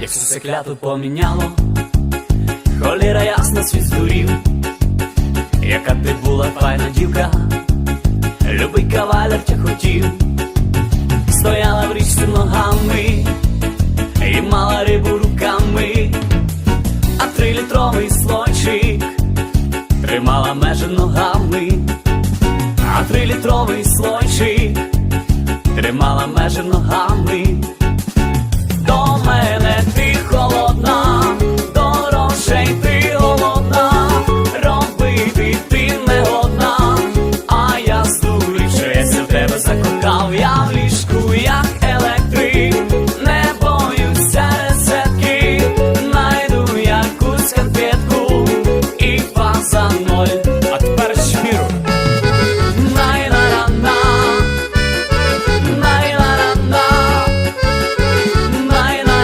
як все кляту поміняло, холіра ясно світ здурів, яка ти була файна дівка, любий кавалер тя хотів, стояла в річці ногами і мала рибу руками, а трилітровий слойчик тримала межі ногами, а трилітровий слойчик тримала межі ногами,